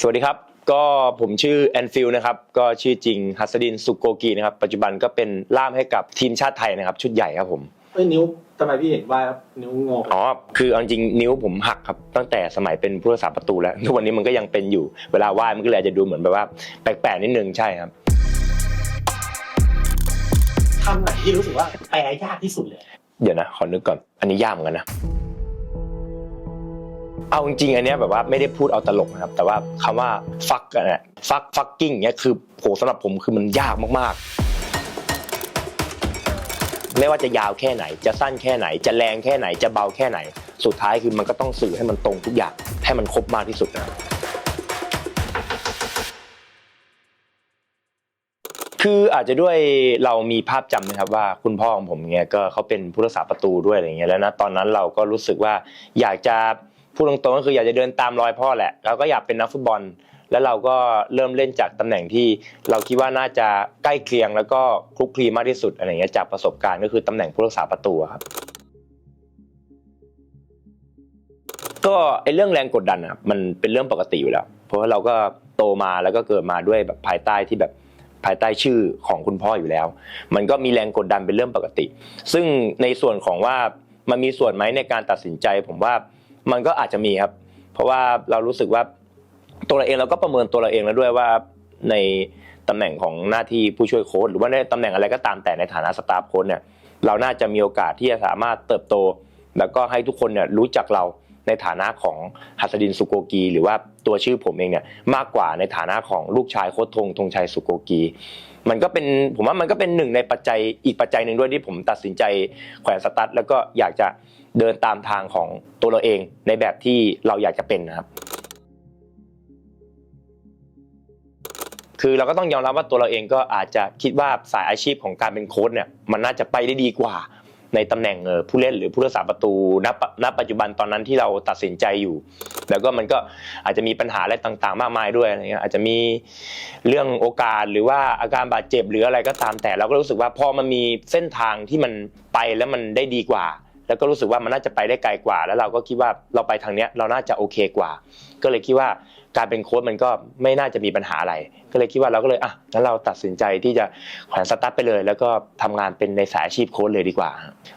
สวัสดีครับ ก็ผมชื่อแอนฟิลนะครับ ก็ชื่อจริงฮัสดินสุโกกีนะครับ ปัจจุบันก็เป็นล่ามให้กับทีมชาติไทยนะครับ ชุดใหญ่ครับผมเอ้ยนิ้วทำไมพี่เห็นว่านิ้วงออ๋อคือเอาจริงนิ้วผมหักครับ ตั้งแต่สมัยเป็นผู้รักษาประตูแล้วทุกวันนี้มันก็ยังเป็นอยู่เวลาว่ายมันก็เลยอาจจะดูเหมือนแบบว่าแปลกๆนิดนึงใช่ครับคำไหนที่รู้สึกว่าแปลยากที่สุดเลย เดี๋ยวนะ ขอนึกก่อน อันนี้ยากเหมือนกันนะ เอาจริงๆอันเนี้ยแบบว่าไม่ได้พูดเอาตลกนะครับ แต่ว่าคำว่า fuck อะเนี่ย fuck fucking เนี้ยคือโหสำหรับผมคือมันยากมากๆ ไม่ว่าจะยาวแค่ไหน จะสั้นแค่ไหน จะแรงแค่ไหนจะเบาแค่ไหน สุดท้ายคือมันก็ต้องสื่อให้มันตรงทุกอย่างให้มันครบมากที่สุดนะคืออาจจะด้วยเรามีภาพจำนะครับว่าคุณพ่อของผมเนี่ยก็เขาเป็นผู้รักษาประตูด้วยอะไรเงี้ยแล้วนะตอนนั้นเราก็รู้สึกว่าอยากจะ พูดตรงๆก็คืออยากจะเดินตามรอยพ่อแหละเราก็อยากเป็นนักฟุตบอล แล้วเราก็เริ่มเล่นจากตำแหน่งที่เราคิดว่าน่าจะใกล้เคียงแล้วก็คลุกคลีมากที่สุดอะไรเงี้ยจากประสบการณ์ก็คือตำแหน่งผู้รักษาประตูครับก็ไอ้เรื่องแรงกดดันอะมันเป็นเรื่องปกติอยู่แล้ว เพราะว่าเราก็โตมาแล้วก็เกิดมาด้วยแบบภายใต้ที่แบบภายใต้ชื่อของคุณพ่ออยู่แล้ว มันก็มีแรงกดดันเป็นเรื่องปกติ ซึ่งในส่วนของว่ามันมีส่วนไหมในการตัดสินใจผมว่า มันก็อาจจะมีครับ เพราะว่าเรารู้สึกว่าตัวเราเองเราก็ประเมินตัวเราเองแล้วด้วยว่าในตำแหน่งของหน้าที่ผู้ช่วยโค้ชหรือว่าในตำแหน่งอะไรก็ตามแต่ในฐานะสตาฟโค้ชเนี่ยเราน่าจะมีโอกาสที่จะสามารถเติบโต แล้วก็ให้ทุกคนเนี่ยรู้จักเราในฐานะของหัสดินสุโกกี หรือว่าตัวชื่อผมเองเนี่ยมากกว่าในฐานะของลูกชายโค้ชธงธงชัยสุโกกีมันก็เป็นผมว่ามันก็เป็นหนึ่งในปัจจัยอีกปัจจัยหนึ่งด้วยที่ผมตัดสินใจแขวนสตั๊ดแล้วก็อยากจะ เดินตามทางของตัวเราเองในแบบที่เราอยากจะเป็นนะครับ คือเราก็ต้องยอมรับว่าตัวเราเองก็อาจจะคิดว่าสายอาชีพของการเป็นโค้ชเนี่ยมันน่าจะไปได้ดีกว่าในตำแหน่งผู้เล่นหรือผู้รักษาประตูณปณปัจจุบันตอนนั้นที่เราตัดสินใจอยู่ แล้วก็มันก็อาจจะมีปัญหาอะไรต่างๆ มากมายด้วยอะไรเงี้ยอาจจะมีเรื่องโอกาสหรือว่าอาการบาดเจ็บหรืออะไรก็ตามแต่เราก็รู้สึกว่าพอมันมีเส้นทางที่มันไปแล้วมันได้ดีกว่า แล้วก็รู้สึกว่ามันน่าจะไปได้ไกลกว่า แล้วเราก็คิดว่าเราไปทางเนี้ยเราน่าจะโอเคกว่า ก็เลยคิดว่าการเป็นโค้ชมันก็ไม่น่าจะมีปัญหาอะไร ก็เลยคิดว่าเราก็เลยอะงั้นเราตัดสินใจที่จะแขวนสตาร์ทไปเลย แล้วก็ทำงานเป็นในสายอาชีพโค้ชเลยดีกว่า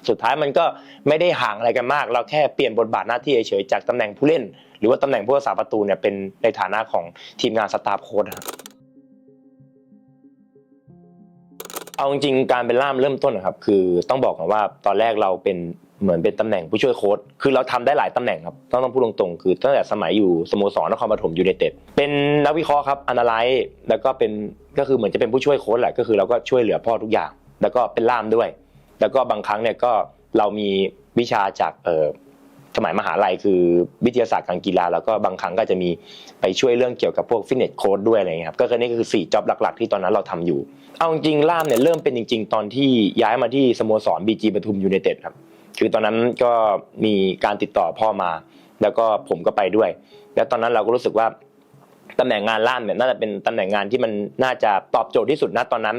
สุดท้ายมันก็ไม่ได้ห่างอะไรกันมาก เราแค่เปลี่ยนบทบาทหน้าที่เฉยๆจากตำแหน่งผู้เล่น หรือว่าตำแหน่งผู้รักษาประตูเนี่ยเป็นในฐานะของทีมงานสตาฟโค้ชครับ เอาจริงๆการเป็นล่ามเริ่มต้นนะครับ คือต้องบอกก่อนว่าตอนแรกเราเป็นเหมือนเป็นตำแหน่งผู้ช่วยโค้ชคือเราทำได้หลายตำแหน่งครับต้องต้องพูดตรงๆคือตั้งแต่สมัยอยู่สโมสรนครปฐมยูไนเต็ดเป็นนักวิเคราะห์ครับอนาลัยแล้วก็เป็นก็คือเหมือนจะเป็นผู้ช่วยโค้ชแหละก็คือเราก็ช่วยเหลือพ่อทุกอย่าง แล้วก็เป็นล่ามด้วย แล้วก็บางครั้งเนี่ยก็เรามีวิชาจากเอ่อ สมัยมหาลัยคือวิทยาศาสตร์การกีฬาแล้วก็บางครั้งก็จะมีไปช่วยเรื่องเกี่ยวกับพวกฟิตเนสโค้ดด้วยอะไรเงี้ยครับก็คือนี่ก็คือ4จ็อบหลัก ๆ ที่ตอนนั้นเราทำอยู่ เอาจริงๆล่ามเนี่ยเริ่มเป็นจริง ๆ ตอนที่ย้ายมาที่สโมสรบีจีปทุมยูไนเต็ดครับคือตอนนั้นก็มีการติดต่อพ่อมา แล้วก็ผมก็ไปด้วย แล้วตอนนั้นเราก็รู้สึกว่าตำแหน่งงานล่ามเนี่ยน่าจะเป็นตำแหน่งงานที่มันน่าจะตอบโจทย์ที่สุดณตอนนั้น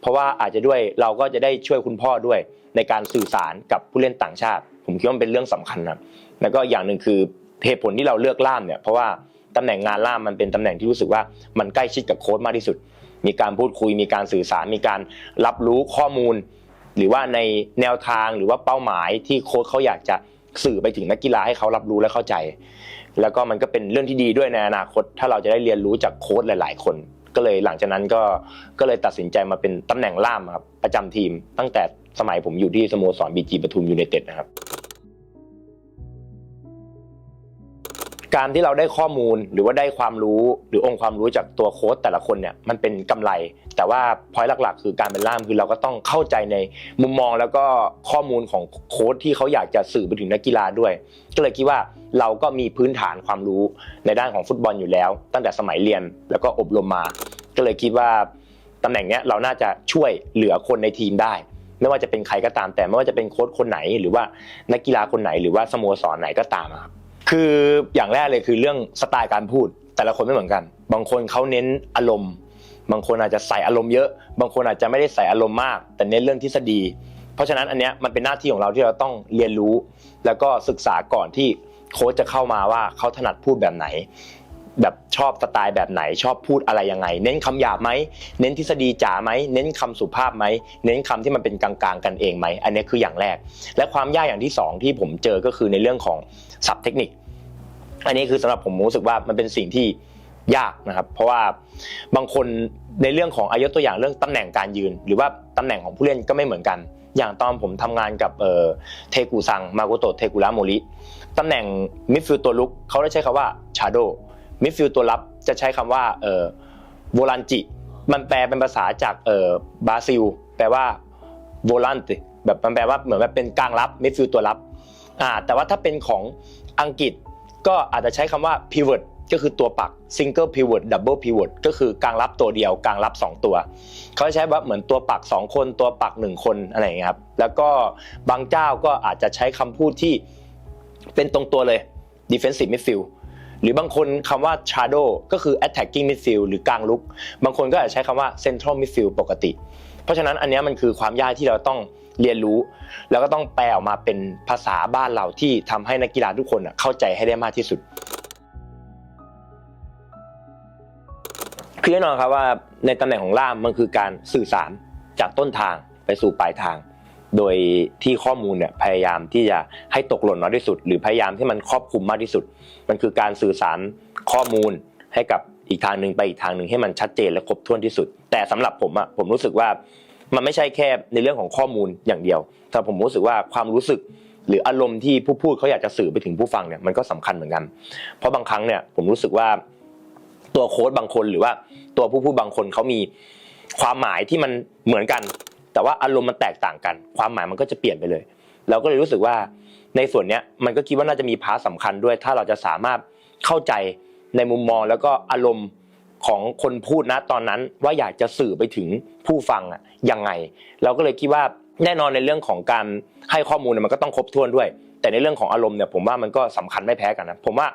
เพราะว่าอาจจะด้วยเราก็จะได้ช่วยคุณพ่อด้วยในการสื่อสารกับผู้เล่นต่างชาติ ผมคิดว่ามันเป็นเรื่องสำคัญนะแล้วก็อย่างหนึ่งคือเหตุผลที่เราเลือกล่ามเนี่ยเพราะว่าตำแหน่งงานล่ามมันเป็นตำแหน่งที่รู้สึกว่ามันใกล้ชิดกับโค้ชมากที่สุด มีการพูดคุย มีการสื่อสาร มีการรับรู้ข้อมูล หรือว่าในแนวทางหรือว่าเป้าหมายที่โค้ชเขาอยากจะสื่อไปถึงนักกีฬาให้เขารับรู้และเข้าใจ แล้วก็มันก็เป็นเรื่องที่ดีด้วยในอนาคต ถ้าเราจะได้เรียนรู้จากโค้ชหลาย ๆ คน ก็เลยหลังจากนั้นก็ก็เลยตัดสินใจมาเป็นตำแหน่งล่ามครับประจำทีม ตั้งแต่สมัยผมอยู่ที่สโมสรบีจีปทุมยูไนเต็ดนะครับ การที่เราได้ข้อมูลหรือว่าได้ความรู้หรือองค์ความรู้จากตัวโค้ชแต่ละคนเนี่ยมันเป็นกำไร แต่ว่าพอยหลัก ๆ คือการเป็นล่ามคือเราก็ต้องเข้าใจในมุมมองแล้วก็ข้อมูลของโค้ชที่เขาอยากจะสื่อไปถึงนักกีฬาด้วย ก็เลยคิดว่าเราก็มีพื้นฐานความรู้ในด้านของฟุตบอลอยู่แล้ว ตั้งแต่สมัยเรียนแล้วก็อบรมมา ก็เลยคิดว่าตำแหน่งเนี้ยเราน่าจะช่วยเหลือคนในทีมได้ไม่ว่าจะเป็นใครก็ตามแต่ไม่ว่าจะเป็นโค้ชคนไหน หรือว่านักกีฬาคนไหนหรือว่าสโมสรไหนก็ตามครับ คืออย่างแรกเลยคือเรื่องสไตล์การพูด แต่ละคนไม่เหมือนกัน บางคนเขาเน้นอารมณ์ บางคนอาจจะใส่อารมณ์เยอะ บางคนอาจจะไม่ได้ใส่อารมณ์มาก แต่เน้นเรื่องทฤษฎี เพราะฉะนั้นอันเนี้ยมันเป็นหน้าที่ของเราที่เราต้องเรียนรู้ แล้วก็ศึกษาก่อนที่โค้ชจะเข้ามาว่าเขาถนัดพูดแบบไหน แบบชอบสไตล์แบบไหนชอบพูดอะไรยังไง เน้นคำหยาบไหมเน้นทฤษฎีจ๋าไหมเน้นคำสุภาพไหมเน้นคำที่มันเป็นกลางๆกันเองไหมอันนี้คืออย่างแรก และความยากอย่างที่สองที่ผมเจอก็คือในเรื่องของศัพท์เทคนิค อันนี้คือสำหรับผมรู้สึกว่ามันเป็นสิ่งที่ยากนะครับ เพราะว่าบางคนในเรื่องของอายกตัวอย่างเรื่องตำแหน่งการยืน หรือว่าตำแหน่งของผู้เล่นก็ไม่เหมือนกัน อย่างตอนผมทำงานกับเทกูซังมาโกโตะเทกุระโมริตำแหน่งมิดฟิลด์ตัวลุกเขาได้ใช้คำว่าชาโด มิดฟิลด์ตัวรับจะใช้คำว่าเออโวลันจิ มันแปลเป็นภาษาจากเออบราซิล แปลว่าโวลันติแบบมันแปลว่าเหมือนแบบเป็นกลางรับมิดฟิลด์ตัวรับอ่าแต่ว่าถ้าเป็นของอังกฤษก็อาจจะใช้คำว่า pivot ก็คือตัวปัก single pivot double pivot ก็คือกลางรับตัวเดียวกลางรับ 2 ตัว เขาใช้ว่าเหมือนตัวปัก 2 คนตัวปัก 1 คนอะไรอย่างเงี้ยครับแล้วก็บางเจ้าก็อาจจะใช้คำพูดที่เป็นตรงตัวเลย defensive midfield หรือบางคนคำว่า shadow ก็คือ attacking midfield หรือกลางลุก บางคนก็อาจจะใช้คำว่า central midfield ปกติ เพราะฉะนั้นอันนี้มันคือความยากที่เราต้องเรียนรู้ แล้วก็ต้องแปลออกมาเป็นภาษาบ้านเราที่ทำให้นักกีฬาทุกคนเข้าใจให้ได้มากที่สุดคือแน่นอนครับว่าในตำแหน่งของล่ามมันคือการสื่อสารจากต้นทางไปสู่ปลายทาง โดยที่ข้อมูลเนี่ยพยายามที่จะให้ตกหล่นน้อยที่สุด หรือพยายามที่มันครอบคลุมมากที่สุด มันคือการสื่อสารข้อมูลให้กับอีกทางหนึ่งไปอีกทางหนึ่งให้มันชัดเจนและครบถ้วนที่สุด แต่สำหรับผมอะผมรู้สึกว่ามันไม่ใช่แค่ในเรื่องของข้อมูลอย่างเดียว แต่ผมรู้สึกว่าความรู้สึกหรืออารมณ์ที่ผู้พูดเขาอยากจะสื่อไปถึงผู้ฟังเนี่ยมันก็สำคัญเหมือนกัน เพราะบางครั้งเนี่ยผมรู้สึกว่าตัวโค้ดบางคนหรือว่าตัวผู้พูดบางคนเขามีความหมายที่มันเหมือนกัน แต่ว่าอารมณ์มันแตกต่างกัน ความหมายมันก็จะเปลี่ยนไปเลย เราก็เลยรู้สึกว่าในส่วนเนี้ยมันก็คิดว่าน่าจะมีพาร์ทสำคัญด้วย ถ้าเราจะสามารถเข้าใจในมุมมองแล้วก็อารมณ์ของคนพูดนะตอนนั้นว่าอยากจะสื่อไปถึงผู้ฟังอะยังไง เราก็เลยคิดว่าแน่นอนในเรื่องของการให้ข้อมูลมันก็ต้องครบถ้วนด้วย แต่ในเรื่องของอารมณ์เนี่ยผมว่ามันก็สำคัญไม่แพ้กันนะผมว่า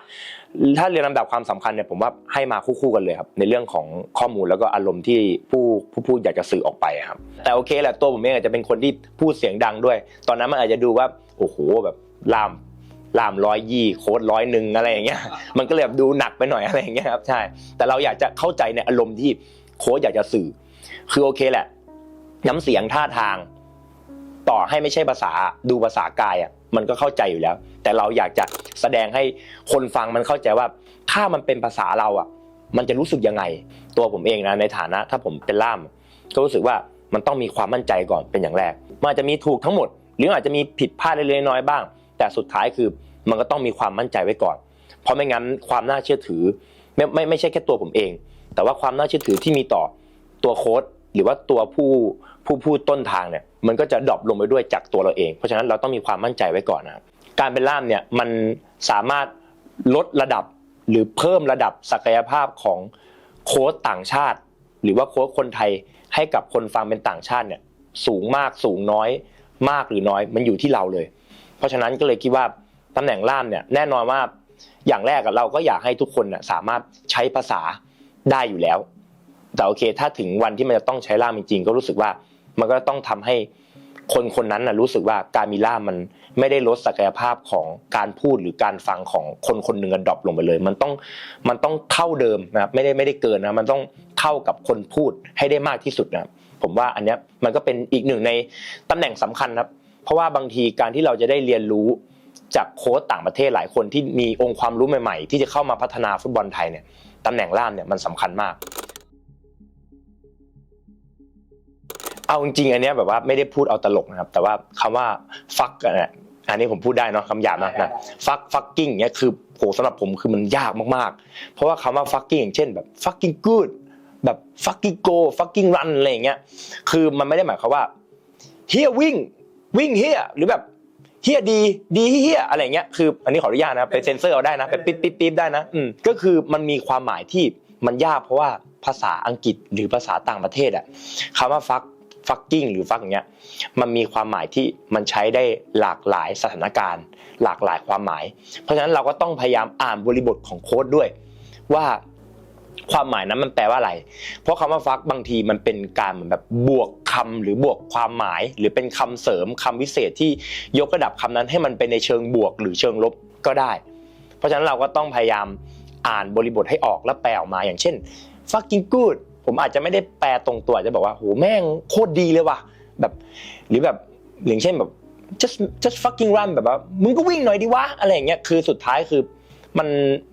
ถ้าเรียนลำดับความสำคัญเนี่ยผมว่าให้มาคู่ๆกันเลยครับในเรื่องของข้อมูลแล้วก็อารมณ์ที่ผู้ผู้พูดอยากจะสื่อออกไปครับ แต่โอเคแหละตัวผมเองอาจจะเป็นคนที่พูดเสียงดังด้วย ตอนนั้นมันอาจจะดูว่าโอ้โหแบบลามลามร้อยยี่โค้ดร้อยหนึ่งอะไรอย่างเงี้ยมันก็เลยแบบดูหนักไปหน่อยอะไรอย่างเงี้ยครับใช่ แต่เราอยากจะเข้าใจในอารมณ์ที่โค้ชอยากจะสื่อ คือโอเคแหละ น้ำเสียงท่าทาง ต่อให้ไม่ใช่ภาษาดูภาษากายอะ มันก็เข้าใจอยู่แล้ว แต่เราอยากจะแสดงให้คนฟังมันเข้าใจว่าถ้ามันเป็นภาษาเราอะ มันจะรู้สึกยังไง ตัวผมเองนะในฐานะ ถ้าผมเป็นล่าม ก็รู้สึกว่ามันต้องมีความมั่นใจก่อนเป็นอย่างแรกมันอาจจะมีถูกทั้งหมด หรืออาจจะมีผิดพลาดเล็กๆน้อยๆบ้าง แต่สุดท้ายคือมันก็ต้องมีความมั่นใจไว้ก่อน เพราะไม่งั้นความน่าเชื่อถือไม่ไม่ไม่ใช่แค่ตัวผมเอง แต่ว่าความน่าเชื่อถือที่มีต่อตัวโค้ดหรือว่าตัวผู้ผู้พูดต้นทางเนี่ย มันก็จะดรอปลงไปด้วยจากตัวเราเอง เพราะฉะนั้นเราต้องมีความมั่นใจไว้ก่อนนะครับการเป็นล่ามเนี่ยมันสามารถลดระดับหรือเพิ่มระดับศักยภาพของโค้ดต่างชาติ หรือว่าโค้ดคนไทยให้กับคนฟังเป็นต่างชาติเนี่ยสูงมากสูงน้อยมากหรือน้อยมันอยู่ที่เราเลย เพราะฉะนั้นก็เลยคิดว่าตำแหน่งล่ามเนี่ยแน่นอนว่าอย่างแรกเราก็อยากให้ทุกคนน่ะสามารถใช้ภาษาได้อยู่แล้ว แต่โอเค ถ้าถึงวันที่มันจะต้องใช้ล่ามจริงๆก็รู้สึกว่า มันก็ต้องทำให้คนคนนั้นนะรู้สึกว่าการมีล่ามมันไม่ได้ลดศักยภาพของการพูดหรือการฟังของคนคนหนึ่งดรอปลงไปเลย มันต้องมันต้องเท่าเดิมนะครับไม่ได้ไม่ได้เกินนะมันต้องเท่ากับคนพูดให้ได้มากที่สุดนะครับผมว่าอันเนี้ยมันก็เป็นอีกหนึ่งในตำแหน่งสำคัญครับ เพราะว่าบางทีการที่เราจะได้เรียนรู้จากโค้ชต่างประเทศหลายคนที่มีองค์ความรู้ใหม่ ๆ ที่จะเข้ามาพัฒนาฟุตบอลไทยเนี่ยตำแหน่งล่ามเนี่ยมันสำคัญมาก เอาจริงๆอันเนี้ยแบบว่าไม่ได้พูดเอาตลกนะครับ แต่ว่าคำว่าฟักอะเนี่ยอันนี้ผมพูดได้เนาะคำหยาบนะนะฟักฟักกิ้งเนี่ยคือโหสำหรับผมคือมันยากมากๆ เพราะว่าคำว่าฟักกิ้งอย่างเช่นแบบ fucking good แบบ fucking go fucking run อะไรอย่างเงี้ยคือมันไม่ได้หมายความว่าเฮียวิ่งวิ่งเฮียหรือแบบเฮียดีดีเฮียอะไรอย่างเงี้ยคืออันนี้ขออนุญาตนะไปเซ็นเซอร์เอาได้นะไปปิ๊บปิ๊บปิ๊บได้นะอืมก็คือมันมีความหมายที่มันยากเพราะว่าภาษาอังกฤษหรือภาษาต่างประเทศอะคำว่าฟัก fucking หรือ fuck อย่างเงี้ยมันมีความหมายที่มันใช้ได้หลากหลายสถานการณ์ หลากหลายความหมาย เพราะฉะนั้นเราก็ต้องพยายามอ่านบริบทของโค้ดด้วย ว่าความหมายนั้นมันแปลว่าอะไร เพราะคำว่าฟักบางทีมันเป็นการเหมือนแบบบวกคำหรือบวกความหมาย หรือเป็นคำเสริมคำวิเศษที่ยกระดับคำนั้นให้มันเป็นในเชิงบวกหรือเชิงลบก็ได้ เพราะฉะนั้นเราก็ต้องพยายามอ่านบริบทให้ออกแล้วแปลออกมาอย่างเช่น fucking good ผมอาจจะไม่ได้แปลตรงตัวอาจจะบอกว่าโหแม่งโคตรดีเลยว่ะแบบหรือแบบอย่างเช่นแบบ just just fucking run แบบว่ามึงก็วิ่งหน่อยดิวะอะไรอย่างเงี้ยคือสุดท้ายคือมัน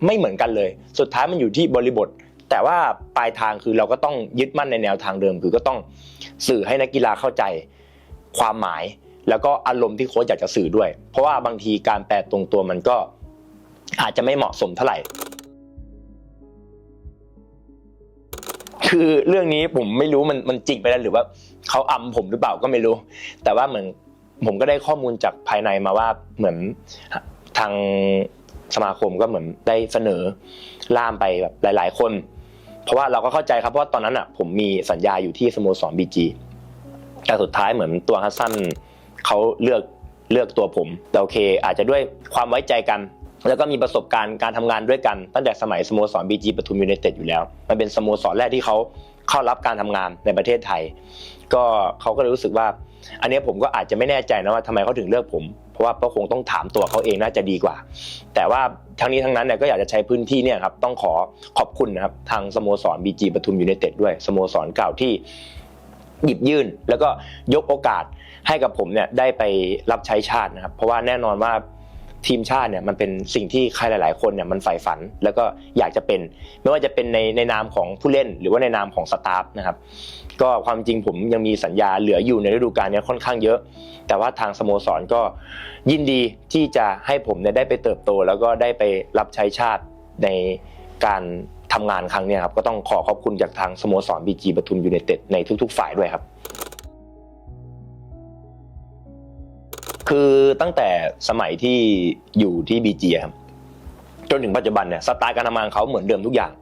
ไม่เหมือนกันเลย สุดท้ายมันอยู่ที่บริบท แต่ว่าปลายทางคือเราก็ต้องยึดมั่นในแนวทางเดิม คือก็ต้องสื่อให้นักกีฬาเข้าใจความหมาย แล้วก็อารมณ์ที่โค้ชอยากจะสื่อด้วย เพราะว่าบางทีการแปลตรงตัวมันก็อาจจะไม่เหมาะสมเท่าไหร่ คือเรื่องนี้ผมไม่รู้มันมันจริงไปแล้วหรือว่าเขาอำผมหรือเปล่าก็ไม่รู้ แต่ว่าเหมือนผมก็ได้ข้อมูลจากภายในมาว่าเหมือนทางสมาคมก็เหมือนได้เสนอล่ามไปแบบหลาย ๆ คน เพราะว่าเราก็เข้าใจครับเพราะว่าตอนนั้นอะ ผมมีสัญญาอยู่ที่สโมสรบีจีแต่สุดท้ายเหมือนตัวฮัสซันเขาเลือกเลือกตัวผมแต่โอเค อาจจะด้วยความไว้ใจกัน แล้วก็มีประสบการณ์การทำงานด้วยกันตั้งแต่สมัยสโมสรบีจีปทุมยูไนเต็ดอยู่แล้ว มันเป็นสโมสรแรกที่เขาเข้ารับการทำงานในประเทศไทย ก็เขาก็เลยรู้สึกว่า อันนี้ผมก็อาจจะไม่แน่ใจนะว่าทำไมเขาถึงเลือกผม เพราะว่าก็คงต้องถามตัวเขาเองน่าจะดีกว่า แต่ว่าทั้งนี้ทั้งนั้นเนี่ยก็อยากจะใช้พื้นที่เนี่ยครับต้องขอขอบคุณนะครับทางสโมสรบีจีปทุมยูไนเต็ดด้วยสโมสรเก่าที่หยิบยื่น แล้วก็ยกโอกาสให้กับผมเนี่ยได้ไปรับใช้ชาตินะครับ เพราะว่าแน่นอนว่า ทีมชาติเนี่ยมันเป็นสิ่งที่ใครหลาย ๆ คนเนี่ยมันใฝ่ฝัน แล้วก็อยากจะเป็น ไม่ว่าจะเป็นในในนามของผู้เล่น หรือว่าในนามของสตาฟนะครับก็ความจริงผมยังมีสัญญาเหลืออยู่ในฤดูกาลนี้ค่อนข้างเยอะ แต่ว่าทางสโมสรก็ยินดีที่จะให้ผมเนี่ยได้ไปเติบโต แล้วก็ได้ไปรับใช้ชาติในการทำงานครั้งนี้ครับก็ต้องขอขอบคุณจากทางสโมสรบีจีปทุมยูไนเต็ดในทุก ๆ ฝ่ายด้วยครับ คือตั้งแต่สมัยที่อยู่ที่บีจีครับจนถึงปัจจุบันเนี่ยสไตล์การทำงานเขาเหมือนเดิมทุกอย่าง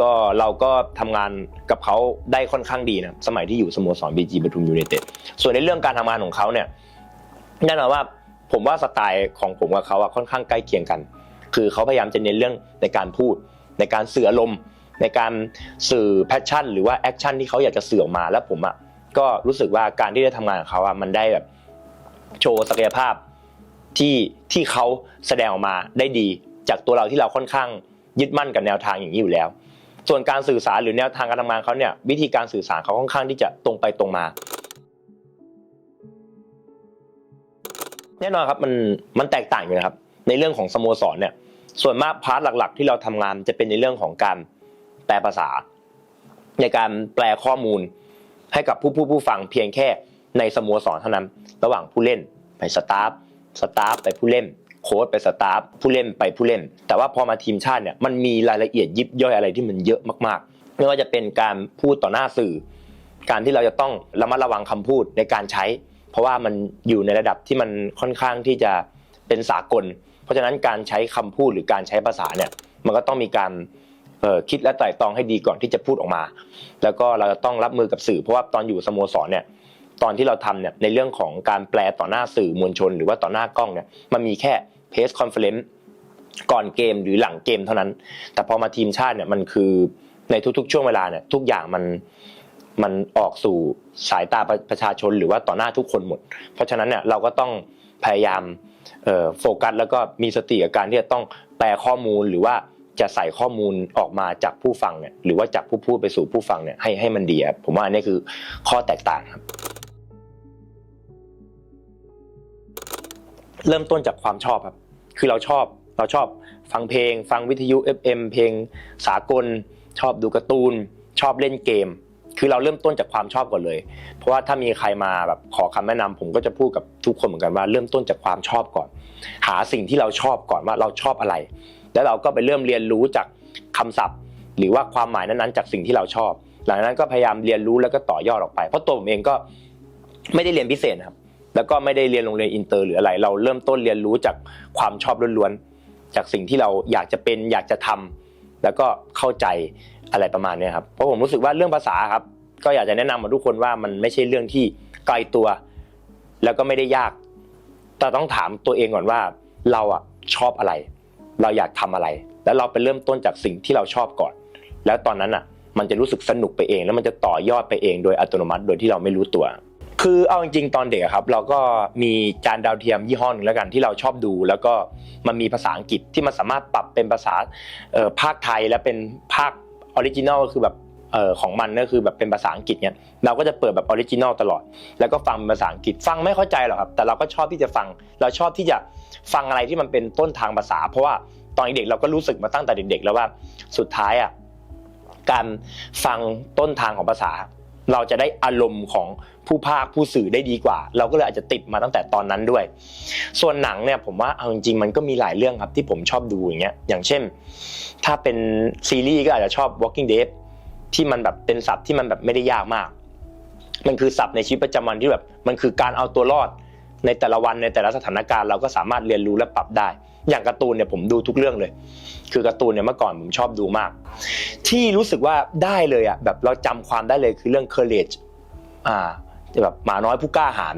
ก็เราก็ทำงานกับเขาได้ค่อนข้างดีนะสมัยที่อยู่สโมสรบีจีปทุมยูไนเต็ดส่วนในเรื่องการทำงานของเขาเนี่ยแน่นอนว่าผมว่าสไตล์ของผมกับเขาอะค่อนข้างใกล้เคียงกัน คือเขาพยายามจะเน้นเรื่องในการพูด ในการสื่ออารมณ์ในการสื่อแพชชั่น หรือว่าแอคชั่นที่เขาอยากจะสื่อออกมาแล้วผมอะก็รู้สึกว่าการที่ได้ทำงานกับเขาอะมันได้แบบ โชว์ศักยภาพที่ที่เขาแสดงออกมาได้ดี จากตัวเราที่เราค่อนข้างยึดมั่นกับแนวทางอย่างนี้อยู่แล้ว ส่วนการสื่อสารหรือแนวทางการทำงานเขาเนี่ยวิธีการสื่อสารเขาค่อนข้างที่จะตรงไปตรงมา แน่นอนครับมันมันแตกต่างอยู่นะครับ ในเรื่องของสโมสรเนี่ยส่วนมากพาร์ทหลัก ๆ ที่เราทำงานจะเป็นในเรื่องของการแปลภาษา ในการแปลข้อมูลให้กับผู้ผู้ผู้ฟังเพียงแค่ ในสโมสรเท่านั้น ระหว่างผู้เล่นไปสตาฟสตาฟไปผู้เล่นโค้ชไปสตาฟผู้เล่นไปผู้เล่น แต่ว่าพอมาทีมชาติเนี่ยมันมีรายละเอียดยิบย่อยอะไรที่มันเยอะมากๆ ไม่ว่าจะเป็นการพูดต่อหน้าสื่อ การที่เราจะต้องระมัดระวังคำพูดในการใช้ เพราะว่ามันอยู่ในระดับที่มันค่อนข้างที่จะเป็นสากล เพราะฉะนั้นการใช้คำพูดหรือการใช้ภาษาเนี่ยมันก็ต้องมีการคิดและไตร่ตรองให้ดีก่อนที่จะพูดออกมา แล้วก็เราจะต้องรับมือกับสื่อ เพราะว่าตอนอยู่สโมสรเนี่ย ตอนที่เราทำเนี่ยในเรื่องของการแปลต่อหน้าสื่อมวลชน หรือว่าต่อหน้ากล้องเนี่ยมันมีแค่เพสคอนเฟลเลนซ์ก่อนเกมหรือหลังเกมเท่านั้น แต่พอมาทีมชาติเนี่ยมันคือในทุกๆ ช่วงเวลาเนี่ยทุกอย่างมันมันออกสู่สายตาประชาชนหรือว่าต่อหน้าทุกคนหมด เพราะฉะนั้นเนี่ยเราก็ต้องพยายามโฟกัสแล้วก็มีสติกับการที่จะต้องแปลข้อมูลหรือว่าจะใส่ข้อมูลออกมาจากผู้ฟังเนี่ยหรือว่าจากผู้พูดไปสู่ผู้ฟังเนี่ยให้ให้มันดีครับผมว่าอันนี้คือข้อแตกต่างครับ เริ่มต้นจากความชอบครับ คือเราชอบเราชอบฟังเพลง ฟังวิทยุ FM เพลงสากล ชอบดูการ์ตูน ชอบเล่นเกม คือเราเริ่มต้นจากความชอบก่อนเลย เพราะว่าถ้ามีใครมาแบบขอคำแนะนำผมก็จะพูดกับทุกคนเหมือนกันว่าเริ่มต้นจากความชอบก่อน หาสิ่งที่เราชอบก่อนว่าเราชอบอะไร แล้วเราก็ไปเริ่มเรียนรู้จากคำศัพท์ หรือว่าความหมายนั้นๆ จากสิ่งที่เราชอบ หลังจากนั้นก็พยายามเรียนรู้แล้วก็ต่อยอดออกไป เพราะตัวผมเองก็ไม่ได้เรียนพิเศษครับ แล้วก็ไม่ได้เรียนโรงเรียนอินเตอร์หรืออะไร เราเริ่มต้นเรียนรู้จากความชอบล้วนๆจากสิ่งที่เราอยากจะเป็นอยากจะทำแล้วก็เข้าใจอะไรประมาณนี้ครับเพราะผมรู้สึกว่าเรื่องภาษาครับ ก็อยากจะแนะนำมาทุกคนว่ามันไม่ใช่เรื่องที่ไกลตัว แล้วก็ไม่ได้ยาก แต่ต้องถามตัวเองก่อนว่า เราอะชอบอะไร เราอยากทำอะไร แล้วเราไปเริ่มต้นจากสิ่งที่เราชอบก่อน แล้วตอนนั้นอะ มันจะรู้สึกสนุกไปเอง แล้วมันจะต่อยอดไปเองโดยอัตโนมัติโดยที่เราไม่รู้ตัว คือเอาจริงๆตอนเด็กอะครับ เราก็มีจานดาวเทียมยี่ห้อหนึงแล้วกันที่เราชอบดู แล้วก็มันมีภาษาอังกฤษที่มันสามารถปรับเป็นภาษาเอ่อภาคไทยและเป็นภาคออริจินอลก็คือแบบเอ่อของมันก็คือแบบเป็นภาษาอังกฤษเนี่ยเราก็จะเปิดแบบออริจินอลตลอด แล้วก็ฟังเป็นภาษาอังกฤษฟังไม่เข้าใจหรอกครับ แต่เราก็ชอบที่จะฟัง เราชอบที่จะฟังอะไรที่มันเป็นต้นทางภาษา เพราะว่าตอนเด็กเราก็รู้สึกมาตั้งแต่เด็กๆแล้วว่าสุดท้ายอะการฟังต้นทางของภาษา เราจะได้อารมณ์ของผู้ภาคผู้สื่อได้ดีกว่า เราก็เลยอาจจะติดมาตั้งแต่ตอนนั้นด้วย ส่วนหนังเนี่ยผมว่าเอาจริงๆมันก็มีหลายเรื่องครับที่ผมชอบดูอย่างเงี้ยอย่างเช่น ถ้าเป็นซีรีส์ก็อาจจะชอบ Walking Dead ที่มันแบบเป็นศัพท์ที่มันแบบไม่ได้ยากมาก มันคือศัพท์ในชีวิตประจำวันที่แบบมันคือการเอาตัวรอด ในแต่ละวันในแต่ละสถานการณ์เราก็สามารถเรียนรู้และปรับได้ อย่างการ์ตูนเนี่ยผมดูทุกเรื่องเลย คือการ์ตูนเนี่ยเมื่อก่อนผมชอบดูมาก ที่รู้สึกว่าได้เลยอะแบบเราจำความได้เลยคือเรื่อง courage อ่าแบบหมาน้อยผู้กล้าหาญ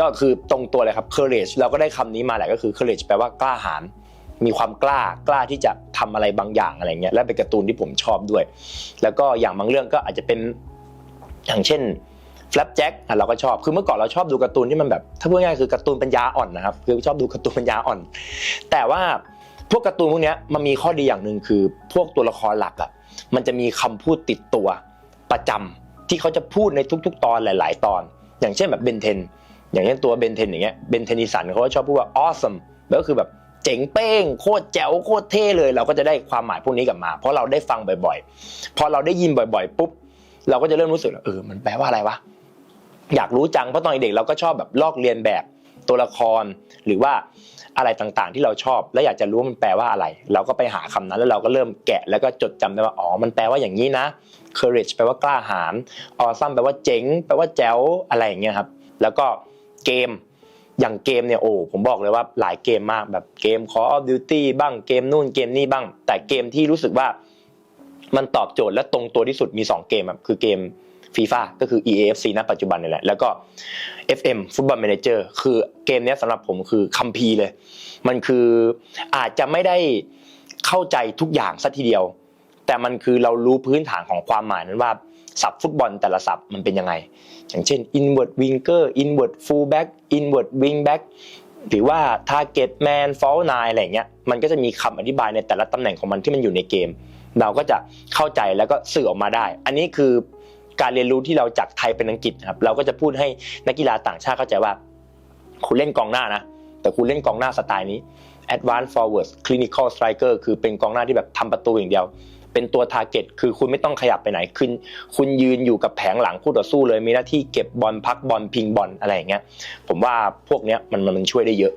ก็คือตรงตัวเลยครับ courage เราก็ได้คำนี้มาแหละก็คือ courage แปลว่ากล้าหาญมีความกล้ากล้าที่จะทำอะไรบางอย่างอะไรเงี้ยและเป็นการ์ตูนที่ผมชอบด้วย แล้วก็อย่างบางเรื่องก็อาจจะเป็นอย่างเช่น Flapjack อะเราก็ชอบคือเมื่อก่อนเราชอบดูการ์ตูนที่มันแบบ ถ้าพูดง่ายคือการ์ตูนปัญญาอ่อนนะครับคือชอบดูการ์ตูนปัญญาอ่อน แต่ว่าพวกการ์ตูนพวกนี้มันมีข้อดีอย่างหนึ่งคือ พวกตัวละครหลักอะมันจะมีคำพูดติดตัวประจำที่เขาจะพูดในทุก ๆ ตอนหลาย ๆ ตอน อย่างเช่นแบบเบนเทนอย่างเช่นตัวเบนเทนอย่างเงี้ยเบนเทนิสันเขาก็ชอบพูดว่า awesome ก็คือแบบเจ๋งเป้งโคตรแจ๋วโคตรเท่เลย เราก็จะได้ความหมายพวกนี้กลับมา เพราะเราได้ฟังบ่อยๆ พอเราได้ยินบ่อย ๆ ปุ๊บ เราก็จะเริ่มรู้สึกว่าเออมันแปลว่าอะไรวะ อยากรู้จังเพราะตอนเด็กเราก็ชอบแบบลอกเรียนแบบตัวละคร หรือว่าอะไรต่างๆ ที่เราชอบ และอยากจะรู้มันแปลว่าอะไร เราก็ไปหาคำนั้นแล้วเราก็เริ่มแกะแล้วก็จดจำได้ว่าอ๋อมันแปลว่าอย่างนี้นะ courage แปลว่ากล้าหาญ awesome แปลว่าเจ๋งแปลว่าแจ๋วอะไรอย่างเงี้ยครับ แล้วก็เกมอย่างเกมเนี่ยโอ้ผมบอกเลยว่าหลายเกมมากแบบเกม Call of Duty บ้างเกมนู่นเกมนี่บ้าง แต่เกมที่รู้สึกว่ามันตอบโจทย์และตรงตัวที่สุดมี 2 เกมครับคือเกม FIFA ก็คือ EAFC ณปัจจุบันนี่แหละ แล้วก็ FM Football Manager คือเกมนี้สำหรับผมคือคัมภีร์เลย มันคืออาจจะไม่ได้เข้าใจทุกอย่างสัทีเดียว แต่มันคือเรารู้พื้นฐานของความหมายนั้นว่าศัพท์ฟุตบอลแต่ละศัพท์มันเป็นยังไง อย่างเช่น inward winger inward fullback inward wingback หรือว่า target man false nine อะไรเงี้ย มันก็จะมีคำอธิบายในแต่ละตำแหน่งของมันที่มันอยู่ในเกม เราก็จะเข้าใจแล้วก็สื่อออกมาได้ อันนี้คือ การเรียนรู้ที่เราจากไทยเป็นอังกฤษครับเราก็จะพูดให้นักกีฬาต่างชาติเข้าใจว่า คุณเล่นกองหน้านะแต่คุณเล่นกองหน้าสไตล์นี้ advanced forward clinical striker คือเป็นกองหน้าที่แบบทำประตูอย่างเดียว เป็นตัว target คือคุณไม่ต้องขยับไปไหนคุณคุณยืนอยู่กับแผงหลังคู่ต่อสู้เลยมีหน้าที่เก็บบอลพักบอลพิงบอลอะไรอย่างเงี้ยผมว่าพวกเนี้ยมันมันช่วยได้เยอะ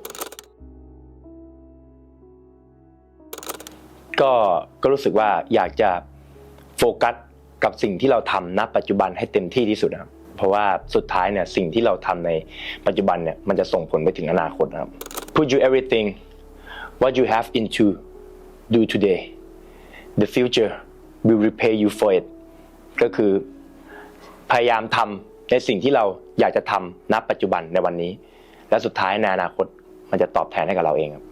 ก็ก็รู้สึกว่าอยากจะโฟกัส กับสิ่งที่เราทำณปัจจุบันให้เต็มที่ที่สุดนะครับเพราะว่าสุดท้ายเนี่ยสิ่งที่เราทำในปัจจุบันเนี่ยมันจะส่งผลไปถึงอนาคตนะครับ Put you everything what you have into do today the future will repay you for it ก็คือพยายามทำในสิ่งที่เราอยากจะทำณปัจจุบันในวันนี้ และสุดท้ายในอนาคตมันจะตอบแทนให้กับเราเองครับ